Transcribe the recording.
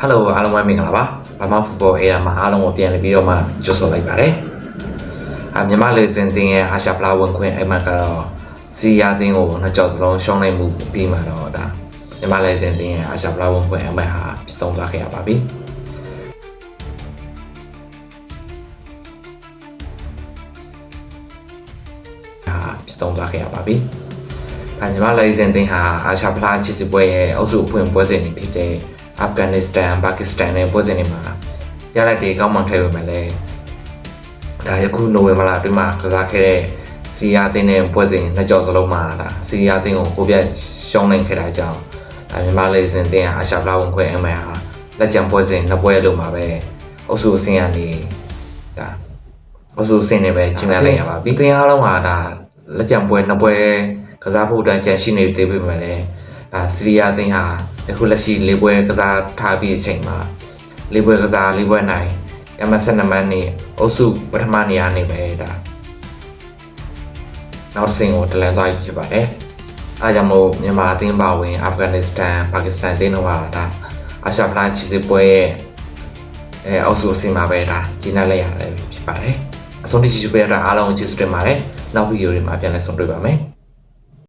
ဟယ်လိုအားလုံးပဲမင်္ဂလာပါဘာမဖူဘောအေးရမှာအားလုံးကိုပြန်လည်ပြီးတော့မှကြိုဆိုလိုက်ပါတယ်အာမြန်မာလေစင်တင်ရဲ့အာရှဖလာဝင်ခွင့်အဲ့မှာကတော့စီယာတင်းကိုနှစ်ကြောက်သလုံးရှုံးနိုင်မှုပြီးမှတော့ဒါမြန်မာလေစင်တင်ရဲ့အာရှဖလာဝင်ခွင့်အဲ့မှာဟာဖြစ်သုံးသွားခဲ့ရပါပြီဟာဖြစ်သုံးသွားခဲ့ရပါပြီ။အဲညီမလေးစင်တင်ဟာအာရှဖလားချစ်စစ်ပွဲရဲ့အုပ်စုအဖွင့်ပွဲစဉ်တွေဖြစ်တဲ့ အာဖဂန်နစ္စတန်၊ပါကစ္စတန်နဲ့ပွဲစဉ်တွေမှာရလက်တွေကောင်းမှန်ခဲ့ပေမဲ့လည်းဒါယခုနိုဝင်ဘာလအတွင်းမှာကစားခဲ့တဲ့စီးယားတင်းတဲ့ပွဲစဉ်နှစ်ကြော်စလုံးမှာဒါစီးယားတင်းကိုကိုပြတ်ရှုံးနိုင်ခဲ့တာကြောင့်အဲညီမလေးစင်တင်ဟာအာရှဖလားဝင်ခွင့်အမှန်ဟာလက်ကျန်ပွဲစဉ်နှစ်ပွဲလုံးမှာပဲအုပ်စုအဆင့်ကနေဒါအဆူစင်နေပဲကျင်းပလိုက်ရပါပြီ။တင်အားလုံးဟာဒါလက်ကျန်ပွဲနှစ်ပွဲကစားဖို့အတွက်ကြံရှိနေသေးပေမဲ့လည်းဒါစီးရီးယားတင်ဟာ အခုလက်ရှိ၄ပွဲကစားထားပြီးအချိန်မှာ၄ပွဲကစား၄ပွဲနိုင်ရမဆက်နမန်နေအုပ်စုပထမနေရာနေပဲဒါနောက်တစ်ဆင့်ကိုတလန်သွားပြီဖြစ်ပါတယ်။အားကြောင့်မို့မြန်မာအသင်းပါဝင်အာဖဂန်နစ္စတန်ပါကစ္စတန်အသင်းတို့ဟာဒါအာရှဖလားချီစစ်ပွဲရဲ့အဲအောက်စုအဆင့်မှာပဲဒါကျင်းပလိုက်ရတယ်ဖြစ်ပါတယ်။အဆုံးထိရှိပေးရတာအားလုံးကိုကျေးဇူးတင်ပါတယ်နောက်ဗီဒီယိုတွေမှာပြန်လည်ဆုံတွေ့ပါမယ်